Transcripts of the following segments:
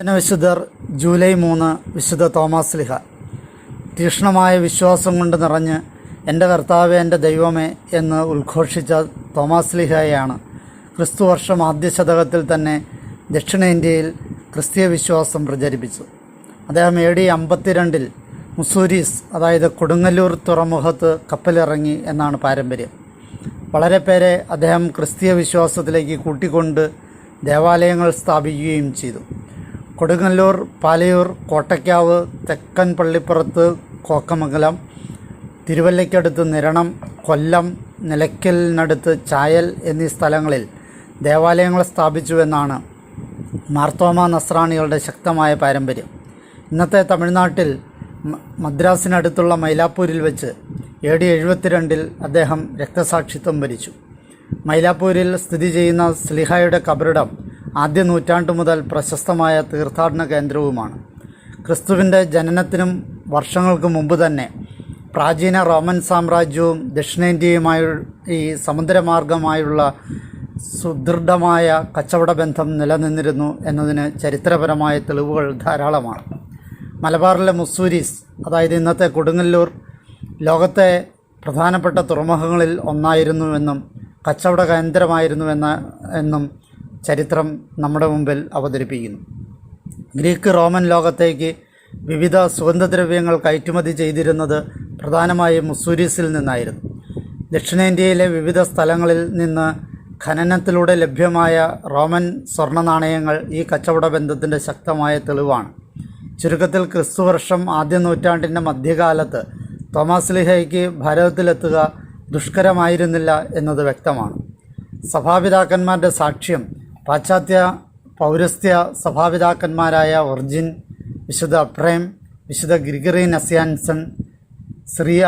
വിശുദ്ധർ ജൂലൈ മൂന്ന് വിശുദ്ധ തോമസ് ലിഹ. തീക്ഷ്ണമായ വിശ്വാസം കൊണ്ട് നിറഞ്ഞ് എന്റെ കർത്താവ് എന്റെ ദൈവമേ എന്ന് ഉദ്ഘോഷിച്ച തോമസ് ലിഹയാണ് ക്രിസ്തു വർഷം ആദ്യ ശതകത്തിൽ തന്നെ ദക്ഷിണേന്ത്യയിൽ ക്രിസ്തീയ വിശ്വാസം പ്രചരിപ്പിച്ചു. അദ്ദേഹം എ ഡി അമ്പത്തിരണ്ടിൽ മുസൂരീസ് അതായത് കൊടുങ്ങല്ലൂർ തുറമുഖത്ത് കപ്പലിറങ്ങി എന്നാണ് പാരമ്പര്യം. വളരെ പേരെ അദ്ദേഹം ക്രിസ്തീയ വിശ്വാസത്തിലേക്ക് കൂട്ടിക്കൊണ്ട് ദേവാലയങ്ങൾ സ്ഥാപിക്കുകയും ചെയ്തു. കൊടുങ്ങല്ലൂർ പാലയൂർ കോട്ടയ്ക്കാവ് തെക്കൻ പള്ളിപ്പുറത്ത് കോക്കമംഗലം തിരുവല്ലയ്ക്കടുത്ത് നിരണം കൊല്ലം നിലയ്ക്കലിനടുത്ത് ചായൽ എന്നീ സ്ഥലങ്ങളിൽ ദേവാലയങ്ങൾ സ്ഥാപിച്ചുവെന്നാണ് മാർത്തോമ നസ്രാണികളുടെ ശക്തമായ പാരമ്പര്യം. ഇന്നത്തെ തമിഴ്നാട്ടിൽ മദ്രാസിനടുത്തുള്ള മൈലാപ്പൂരിൽ വെച്ച് എ ഡി എഴുപത്തിരണ്ടിൽ അദ്ദേഹം രക്തസാക്ഷിത്വം വരിച്ചു. മൈലാപ്പൂരിൽ സ്ഥിതി ചെയ്യുന്ന സ്ലിഹായുടെ കബറിടം ആദ്യ നൂറ്റാണ്ടു മുതൽ പ്രശസ്തമായ തീർത്ഥാടന കേന്ദ്രവുമാണ്. ക്രിസ്തുവിന്റെ ജനനത്തിനും വർഷങ്ങൾക്ക് മുമ്പ് തന്നെ പ്രാചീന റോമൻ സാമ്രാജ്യവും ദക്ഷിണേന്ത്യയുമായി ഈ സമുദ്രമാർഗമായുള്ള സുദൃഢമായ കച്ചവട ബന്ധം നിലനിന്നിരുന്നു എന്നതിന് ചരിത്രപരമായ തെളിവുകൾ ധാരാളമാണ്. മലബാറിലെ മുസ്സൂരീസ് അതായത് ഇന്നത്തെ കൊടുങ്ങല്ലൂർ ലോകത്തെ പ്രധാനപ്പെട്ട തുറമുഖങ്ങളിൽ ഒന്നായിരുന്നുവെന്നും കച്ചവട കേന്ദ്രമായിരുന്നുവെന്ന എന്നും ചരിത്രം നമ്മുടെ മുമ്പിൽ അവതരിപ്പിക്കുന്നു. ഗ്രീക്ക് റോമൻ ലോകത്തേക്ക് വിവിധ സുഗന്ധദ്രവ്യങ്ങൾ കയറ്റുമതി ചെയ്തിരുന്നത് പ്രധാനമായും മുസൂരീസിൽ നിന്നായിരുന്നു. ദക്ഷിണേന്ത്യയിലെ വിവിധ സ്ഥലങ്ങളിൽ നിന്ന് ഖനനത്തിലൂടെ ലഭ്യമായ റോമൻ സ്വർണ നാണയങ്ങൾ ഈ കച്ചവട ബന്ധത്തിന്റെ ശക്തമായ തെളിവാണ്. ചുരുക്കത്തിൽ ക്രിസ്തുവർഷം ആദ്യ നൂറ്റാണ്ടിന്റെ മധ്യകാലത്ത് തോമസ് ലിഹയ്ക്ക് ഭാരതത്തിലെത്തുക ദുഷ്കരമായിരുന്നില്ല എന്നത് വ്യക്തമാണ്. സഭാപിതാക്കന്മാരുടെ സാക്ഷ്യം പാശ്ചാത്യ പൗരസ്ത്യ സഭാപിതാക്കന്മാരായ ഒർജിൻ വിശുദ്ധ അപ്രേം വിശുദ്ധ ഗ്രിഗറി നസ്യാൻസൺ ശ്രീയ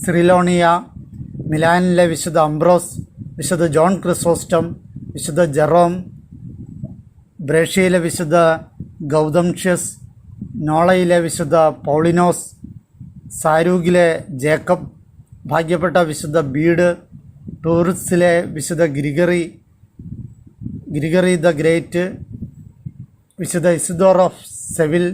സിറിലോണിയ മിലാനിലെ വിശുദ്ധ അംബ്രോസ് വിശുദ്ധ ജോൺ ക്രിസോസ്റ്റം വിശുദ്ധ ജെറോം ബ്രേഷ്യയിലെ വിശുദ്ധ ഗൗതംഷ്യസ് നോളയിലെ വിശുദ്ധ പൗളിനോസ് സാരൂഗിലെ ജേക്കബ് ഭാഗ്യപ്പെട്ട വിശുദ്ധ ബീഡ് ടൂറിസിലെ വിശുദ്ധ ഗ്രിഗറി ഗ്രിഗറി ദ ഗ്രേറ്റ് വിശുദ്ധ ഇസിദോർ ഓഫ് സെവിൽ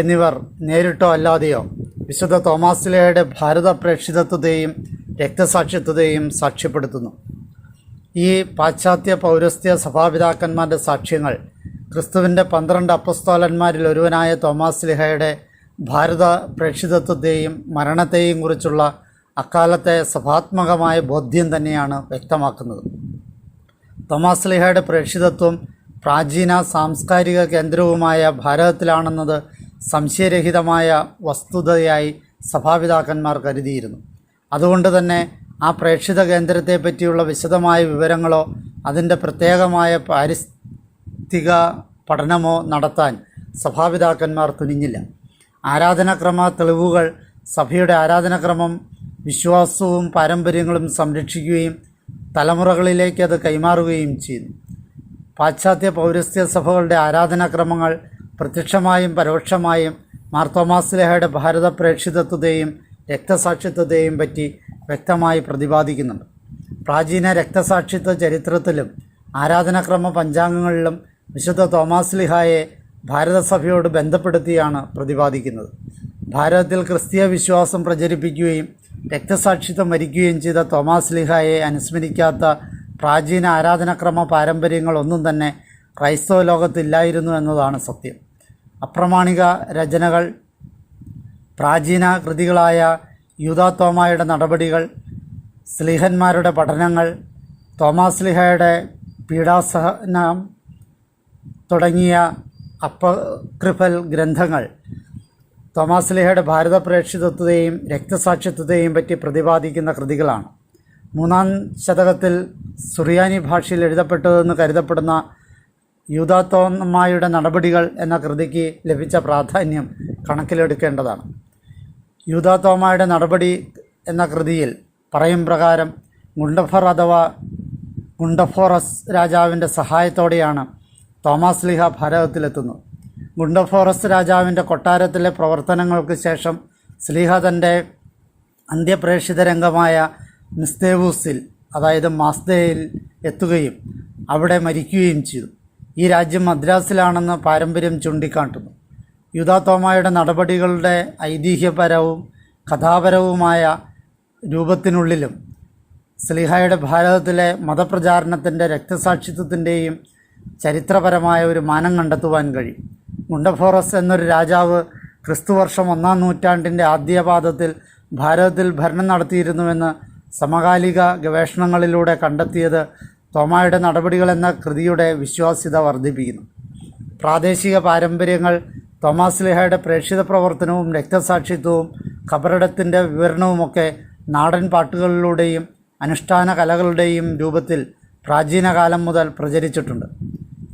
എന്നിവർ നേരിട്ടോ അല്ലാതെയോ വിശുദ്ധ തോമാസിലയുടെ ഭാരത പ്രേക്ഷിതത്വത്തെയും രക്തസാക്ഷിത്വത്തെയും സാക്ഷ്യപ്പെടുത്തുന്നു. ഈ പാശ്ചാത്യ പൗരസ്ത്യ സഭാപിതാക്കന്മാരുടെ സാക്ഷ്യങ്ങൾ ക്രിസ്തുവിന്റെ പന്ത്രണ്ട് അപ്പസ്തോലന്മാരിൽ ഒരുവനായ തോമാസ് ലിഹയുടെ ഭാരത പ്രേക്ഷിതത്വത്തെയും മരണത്തെയും കുറിച്ചുള്ള അക്കാലത്തെ സഭാത്മകമായ ബോധ്യം തന്നെയാണ് വ്യക്തമാക്കുന്നത്. തോമാസ് ലിഹയുടെ പ്രേക്ഷിതത്വം പ്രാചീന സാംസ്കാരിക കേന്ദ്രവുമായ ഭാരതത്തിലാണെന്നത് സംശയരഹിതമായ വസ്തുതയായി സഭാപിതാക്കന്മാർ കരുതിയിരുന്നു. അതുകൊണ്ട് തന്നെ ആ പ്രേക്ഷിത കേന്ദ്രത്തെ പറ്റിയുള്ള വിശദമായ വിവരങ്ങളോ അതിന്റെ പ്രത്യേകമായ പാരിസ്ഥിതിക പഠനമോ നടത്താൻ സഭാപിതാക്കന്മാർ തുനിഞ്ഞില്ല. ആരാധനാക്രമ തെളിവുകൾ സഭയുടെ ആരാധനാക്രമം വിശ്വാസവും പാരമ്പര്യങ്ങളും സംരക്ഷിക്കുകയും തലമുറകളിലേക്ക് അത് കൈമാറുകയും ചെയ്യുന്നു പാശ്ചാത്യ പൗരസ്ത്യ സഭകളുടെ ആരാധനാക്രമങ്ങൾ പ്രത്യക്ഷമായും പരോക്ഷമായും മാർത്തോമാസ്ലേഹയുടെ ഭാരത പ്രേക്ഷിതത്വത്തെയും രക്തസാക്ഷിത്വത്തെയും പറ്റി വ്യക്തമായി പ്രതിപാദിക്കുന്നുണ്ട്. പ്രാചീന രക്തസാക്ഷിത്വ ചരിത്രത്തിലും ആരാധനാക്രമ പഞ്ചാംഗങ്ങളിലും വിശുദ്ധ തോമാസ് ലിഹായെ ഭാരതസഭയോട് ബന്ധപ്പെടുത്തിയാണ് പ്രതിപാദിക്കുന്നത്. ഭാരതത്തിൽ ക്രിസ്തീയ വിശ്വാസം പ്രചരിപ്പിക്കുകയും രക്തസാക്ഷിത്വം വരിക്കുകയും ചെയ്ത തോമാസ് ലിഹായെ അനുസ്മരിക്കാത്ത പ്രാചീന ആരാധനാക്രമ പാരമ്പര്യങ്ങളൊന്നും തന്നെ ക്രൈസ്തവ ലോകത്തില്ലായിരുന്നു എന്നതാണ് സത്യം. അപ്രമാണിക രചനകൾ പ്രാചീന കൃതികളായ യൂതാ തോമായുടെ നടപടികൾ സ്ലീഹന്മാരുടെ പഠനങ്ങൾ തോമാസ് ലിഹയുടെ പീഡാസഹനം തുടങ്ങിയ അപ്പക്രിഫൽ ഗ്രന്ഥങ്ങൾ തോമാസ് ലിഹയുടെ ഭാരത പ്രേക്ഷിതത്വത്തെയും രക്തസാക്ഷിത്വത്തെയും പറ്റി പ്രതിപാദിക്കുന്ന കൃതികളാണ്. മൂന്നാം ശതകത്തിൽ സുറിയാനി ഭാഷയിൽ എഴുതപ്പെട്ടതെന്ന് കരുതപ്പെടുന്ന യൂതാത്തോമായുടെ നടപടികൾ എന്ന കൃതിക്ക് ലഭിച്ച പ്രാധാന്യം കണക്കിലെടുക്കേണ്ടതാണ്. യൂതാത്തോമായുടെ നടപടി എന്ന കൃതിയിൽ പറയും പ്രകാരം ഗുണ്ടഫർ അഥവാ ഗുണ്ടഫോറസ് രാജാവിന്റെ സഹായത്തോടെയാണ് തോമാസ് ലിഹ ഭാരതത്തിലെത്തുന്നത്. ഗുണ്ടഫോറസ് രാജാവിന്റെ കൊട്ടാരത്തിലെ പ്രവർത്തനങ്ങൾക്ക് ശേഷം സ്ലീഹ തന്റെ അന്ത്യപ്രേക്ഷിത രംഗമായ മിസ്തേവൂസിൽ അതായത് മാസ്തയിൽ എത്തുകയും അവിടെ മരിക്കുകയും ചെയ്തു. ഈ രാജ്യം മദ്രാസിലാണെന്ന് പാരമ്പര്യം ചൂണ്ടിക്കാട്ടുന്നു. യൂതാത്തോമായുടെ നടപടികളുടെ ഐതിഹ്യപരവും കഥാപരവുമായ രൂപത്തിനുള്ളിലും സ്ലിഹായുടെ ഭാരതത്തിലെ മതപ്രചാരണത്തിന്റെ രക്തസാക്ഷിത്വത്തിന്റെയും ചരിത്രപരമായ ഒരു മാനം കണ്ടെത്തുവാൻ കഴിയും. മുണ്ടഫോറസ് എന്നൊരു രാജാവ് ക്രിസ്തുവർഷം ഒന്നാം നൂറ്റാണ്ടിന്റെ ആദ്യപാദത്തിൽ ഭാരതത്തിൽ ഭരണം നടത്തിയിരുന്നുവെന്ന് സമകാലിക ഗവേഷണങ്ങളിലൂടെ കണ്ടെത്തിയത് തോമായുടെ നടപടികൾ എന്ന കൃതിയുടെ വിശ്വാസ്യത വർദ്ധിപ്പിക്കുന്നു. പ്രാദേശിക പാരമ്പര്യങ്ങൾ തോമാസ് ലിഹയുടെ പ്രേക്ഷിത പ്രവർത്തനവും രക്തസാക്ഷിത്വവും ഖബറിടത്തിന്റെ വിവരണവുമൊക്കെ നാടൻ പാട്ടുകളിലൂടെയും അനുഷ്ഠാന കലകളുടെയും രൂപത്തിൽ പ്രാചീനകാലം മുതൽ പ്രചരിച്ചിട്ടുണ്ട്.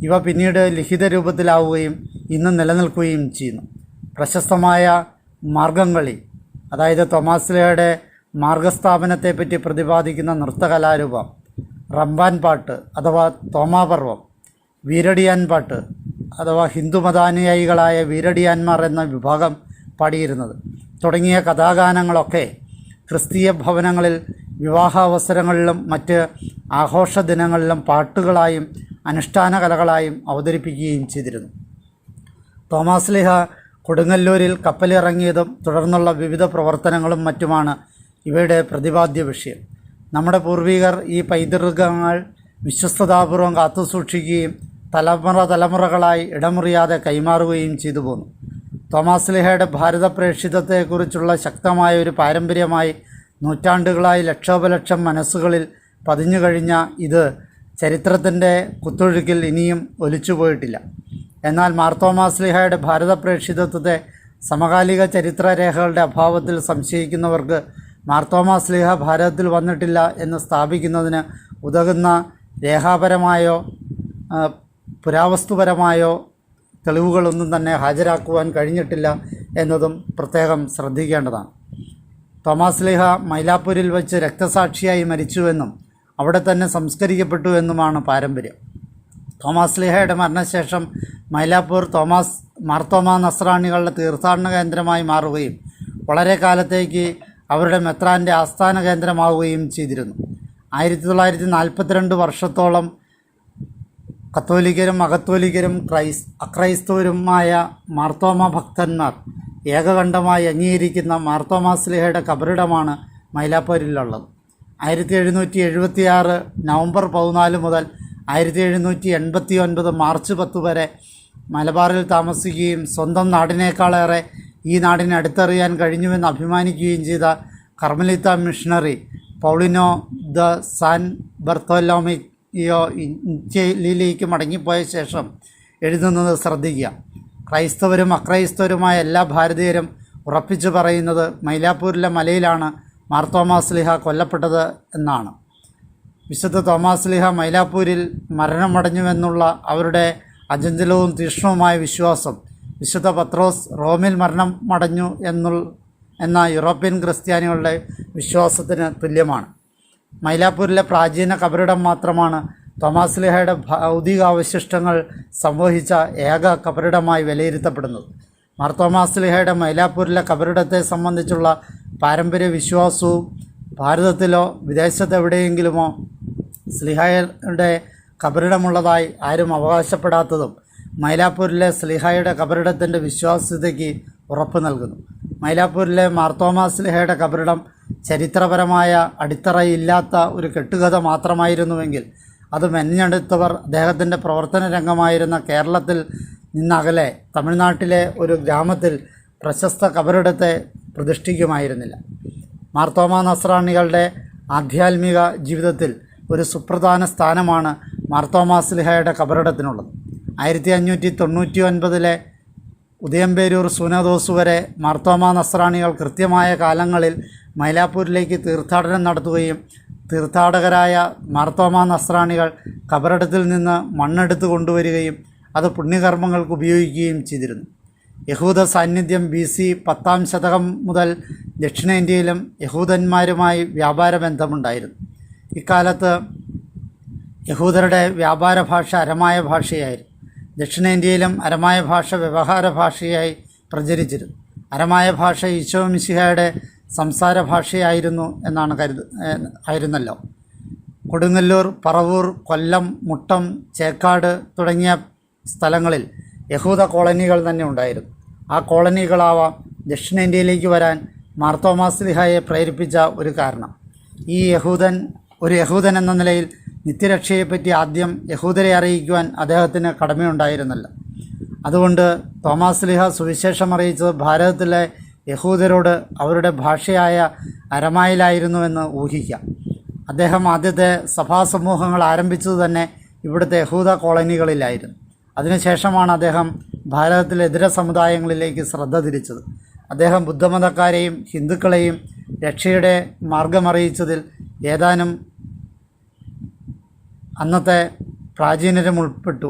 ഇവ പിന്നീട് ലിഖിത രൂപത്തിലാവുകയും ഇന്ന് നിലനിൽക്കുകയും ചെയ്യുന്നു. പ്രശസ്തമായ മാർഗംകളി അതായത് തൊമാസ്ലയുടെ മാർഗസ്ഥാപനത്തെപ്പറ്റി പ്രതിപാദിക്കുന്ന നൃത്തകലാരൂപം റംബാൻ പാട്ട് അഥവാ തോമാപർവം വീരടിയാൻ പാട്ട് അഥവാ ഹിന്ദുമതാനുയായികളായ വീരടിയാന്മാർ എന്ന വിഭാഗം പാടിയിരുന്നത്. തുടങ്ങിയ കഥാഗാനങ്ങളൊക്കെ ക്രിസ്തീയ ഭവനങ്ങളിൽ വിവാഹാവസരങ്ങളിലും മറ്റ് ആഘോഷ ദിനങ്ങളിലും പാട്ടുകളായും അനുഷ്ഠാന കലകളായും അവതരിപ്പിക്കുകയും ചെയ്തിരുന്നു. തോമാസ് ലിഹ കൊടുങ്ങല്ലൂരിൽ കപ്പലിറങ്ങിയതും തുടർന്നുള്ള വിവിധ പ്രവർത്തനങ്ങളും മറ്റുമാണ് ഇവയുടെ പ്രതിപാദ്യ വിഷയം. നമ്മുടെ പൂർവികർ ഈ പൈതൃകങ്ങൾ വിശ്വസ്തതാപൂർവം കാത്തുസൂക്ഷിക്കുകയും തലമുറ തലമുറകളായി ഇടമുറിയാതെ കൈമാറുകയും ചെയ്തു പോന്നു. തോമാസ് ലിഹയുടെ ഭാരത പ്രേക്ഷിതത്തെക്കുറിച്ചുള്ള ശക്തമായ ഒരു പാരമ്പര്യമായി നൂറ്റാണ്ടുകളായി ലക്ഷോപലക്ഷം മനസ്സുകളിൽ പതിഞ്ഞു കഴിഞ്ഞ ഇത് ചരിത്രത്തിന്റെ കുത്തൊഴുക്കിൽ ഇനിയും ഒലിച്ചുപോയിട്ടില്ല. എന്നാൽ മാർത്തോമാസ്ലിഹയുടെ ഭാരത പ്രേക്ഷിതത്വത്തെ സമകാലിക ചരിത്രരേഖകളുടെ അഭാവത്തിൽ സംശയിക്കുന്നവർക്ക് മാർത്തോമാസ്ലിഹ ഭാരതത്തിൽ വന്നിട്ടില്ല എന്ന് സ്ഥാപിക്കുന്നതിന് ഉതകുന്ന രേഖാപരമായോ പുരാവസ്തുപരമായോ തെളിവുകളൊന്നും തന്നെ ഹാജരാക്കുവാൻ കഴിഞ്ഞിട്ടില്ല എന്നതും പ്രത്യേകം ശ്രദ്ധിക്കേണ്ടതാണ്. തോമാസ് ലിഹ മൈലാപ്പൂരിൽ വച്ച് രക്തസാക്ഷിയായി മരിച്ചുവെന്നും അവിടെ തന്നെ സംസ്കരിക്കപ്പെട്ടു എന്നുമാണ് പാരമ്പര്യം. തോമാസ് ലിഹയുടെ മരണശേഷം മൈലാപ്പൂർ തോമസ് മാർത്തോമ നസ്രാണികളുടെ തീർത്ഥാടന കേന്ദ്രമായി മാറുകയും വളരെ കാലത്തേക്ക് അവരുടെ മെത്രാന്റെ ആസ്ഥാന കേന്ദ്രമാവുകയും ചെയ്തിരുന്നു. ആയിരത്തി തൊള്ളായിരത്തി നാൽപ്പത്തിരണ്ട് വർഷത്തോളം കത്തോലിക്കരും അകത്തോലിക്കരും ക്രൈസ് അക്രൈസ്തവരുമായ മാർത്തോമ ഭക്തന്മാർ ഏകകണ്ഠമായി അംഗീകരിക്കുന്ന മാർത്തോമാസ്ലിഹയുടെ കബറിടമാണ് മൈലാപ്പൂരിലുള്ളത്. ആയിരത്തി എഴുന്നൂറ്റി എഴുപത്തിയാറ് നവംബർ പതിനാല് മുതൽ ആയിരത്തി എഴുന്നൂറ്റി എൺപത്തി ഒൻപത് മാർച്ച് പത്ത് വരെ മലബാറിൽ താമസിക്കുകയും സ്വന്തം നാടിനേക്കാളേറെ ഈ നാടിനെ അടുത്തറിയാൻ കഴിഞ്ഞുവെന്ന് അഭിമാനിക്കുകയും ചെയ്ത കർമ്മലിത്ത missionary Paulino da San Bartolomeo ഇറ്റലിയിലേക്ക് മടങ്ങിപ്പോയ ശേഷം എഴുതുന്നത് ശ്രദ്ധിക്കുക. ക്രൈസ്തവരും അക്രൈസ്തവരുമായ എല്ലാ ഭാരതീയരും ഉറപ്പിച്ചു പറയുന്നത് മൈലാപ്പൂരിലെ മലയിലാണ് മാർത്തോമാസ്ലിഹ കൊല്ലപ്പെട്ടത് എന്നാണ്. വിശുദ്ധ തോമാസ്ലിഹ മൈലാപ്പൂരിൽ മരണമടഞ്ഞുവെന്നുള്ള അവരുടെ അചഞ്ചലവും തീക്ഷ്ണവുമായ വിശ്വാസം വിശുദ്ധ പത്രോസ് റോമിൽ മരണം മടഞ്ഞു എന്നുള്ള എന്ന യൂറോപ്യൻ ക്രിസ്ത്യാനികളുടെ വിശ്വാസത്തിന് തുല്യമാണ്. മൈലാപ്പൂരിലെ പ്രാചീന കബറിടം മാത്രമാണ് തോമാസ്ലിഹയുടെ ഭൗതികാവശിഷ്ടങ്ങൾ സംവഹിച്ച ഏക കബറിടമായി വിലയിരുത്തപ്പെടുന്നത്. മാർത്തോമാസ്ലിഹയുടെ മൈലാപ്പൂരിലെ കബറിടത്തെ സംബന്ധിച്ചുള്ള പാരമ്പര്യ വിശ്വാസവും ഭാരതത്തിലോ വിദേശത്തെവിടെയെങ്കിലുമോ സ്ലിഹയുടെ കബറിടമുള്ളതായി ആരും അവകാശപ്പെടാത്തതും മൈലാപ്പൂരിലെ സ്ലിഹയുടെ കബറിടത്തിന്റെ വിശ്വാസ്യതയ്ക്ക് ഉറപ്പ് നൽകുന്നു. മൈലാപ്പൂരിലെ മാർത്തോമാ സ്ലിഹയുടെ കബറിടം ചരിത്രപരമായ അടിത്തറയില്ലാത്ത ഒരു കെട്ടുകഥ മാത്രമായിരുന്നുവെങ്കിൽ അത് മെനഞ്ഞെടുത്തവർ അദ്ദേഹത്തിന്റെ പ്രവർത്തന രംഗമായിരുന്ന കേരളത്തിൽ നിന്നകലെ തമിഴ്നാട്ടിലെ ഒരു ഗ്രാമത്തിൽ പ്രശസ്ത കബറിടത്തെ പ്രതിഷ്ഠിക്കുമായിരുന്നില്ല. മാർത്തോമ നസ്രാണികളുടെ ആധ്യാത്മിക ജീവിതത്തിൽ ഒരു സുപ്രധാന സ്ഥാനമാണ് മാർത്തോമാസ്ലിഹയുടെ കബറിടത്തിനുള്ളത്. ആയിരത്തി അഞ്ഞൂറ്റി തൊണ്ണൂറ്റി ഒൻപതിലെ ഉദയംപേരൂർ സൂനദോസ് വരെ മാർത്തോമ നസ്രാണികൾ കൃത്യമായ കാലങ്ങളിൽ മൈലാപ്പൂരിലേക്ക് തീർത്ഥാടനം നടത്തുകയും തീർത്ഥാടകരായ മാർത്തോമ നസ്രാണികൾ കബറിടത്തിൽ നിന്ന് മണ്ണെടുത്ത് കൊണ്ടുവരികയും അത് പുണ്യകർമ്മങ്ങൾക്ക് ഉപയോഗിക്കുകയും ചെയ്തിരുന്നു. യഹൂദ സാന്നിധ്യം ബി സി പത്താം ശതകം മുതൽ ദക്ഷിണേന്ത്യയിലും യഹൂദന്മാരുമായി വ്യാപാര ബന്ധമുണ്ടായിരുന്നു. ഇക്കാലത്ത് യഹൂദരുടെ വ്യാപാര ഭാഷ അരമായ ഭാഷയായിരുന്നു. ദക്ഷിണേന്ത്യയിലും അരമായ ഭാഷ വ്യവഹാര ഭാഷയായി പ്രചരിച്ചിരുന്നു. അരമായ ഭാഷ ഈശോ മിശിഹയുടെ സംസാര ഭാഷയായിരുന്നു എന്നാണ് കരുത് ആയിരുന്നല്ലോ. കൊടുങ്ങല്ലൂർ പറവൂർ കൊല്ലം മുട്ടം ചേക്കാട് തുടങ്ങിയ സ്ഥലങ്ങളിൽ യഹൂദ കോളനികൾ തന്നെ ഉണ്ടായിരുന്നു. ആ കോളനികളാവാം ദക്ഷിണേന്ത്യയിലേക്ക് വരാൻ മാർത്തോമാസ്ലിഹായെ പ്രേരിപ്പിച്ച ഒരു കാരണം. ഈ യഹൂദൻ ഒരു യഹൂദൻ എന്ന നിലയിൽ നിത്യരക്ഷയെപ്പറ്റി ആദ്യം യഹൂദരെ അറിയിക്കുവാൻ അദ്ദേഹത്തിന് കടമയുണ്ടായിരുന്നില്ല. അതുകൊണ്ട് തോമാസ് ലിഹ സുവിശേഷം അറിയിച്ചത് ഭാരതത്തിലെ യഹൂദരോട് അവരുടെ ഭാഷയായ അരമായിലായിരുന്നുവെന്ന് ഊഹിക്കാം. അദ്ദേഹം ആദ്യത്തെ സഭാസമൂഹങ്ങൾ ആരംഭിച്ചത് തന്നെ ഇവിടുത്തെ യഹൂദ കോളനികളിലായിരുന്നു. അതിനുശേഷമാണ് അദ്ദേഹം ഭാരതത്തിലെ ഇതര സമുദായങ്ങളിലേക്ക് ശ്രദ്ധ തിരിച്ചത്. അദ്ദേഹം ബുദ്ധമതക്കാരെയും ഹിന്ദുക്കളെയും രക്ഷയുടെ മാർഗമറിയിച്ചതിൽ ഏതാനും അന്നത്തെ പ്രാചീനരും ഉൾപ്പെട്ടു.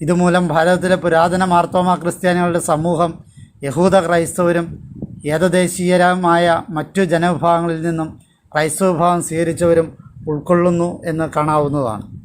ഇതുമൂലം ഭാരതത്തിലെ പുരാതന മാർത്തോമ ക്രിസ്ത്യാനികളുടെ സമൂഹം യഹൂദ ക്രൈസ്തവരും ഏകദേശീയരമായ മറ്റു ജനവിഭാഗങ്ങളിൽ നിന്നും ക്രൈസ്തവ വിഭാഗം സ്വീകരിച്ചവരും ഉൾക്കൊള്ളുന്നു എന്ന് കാണാവുന്നതാണ്.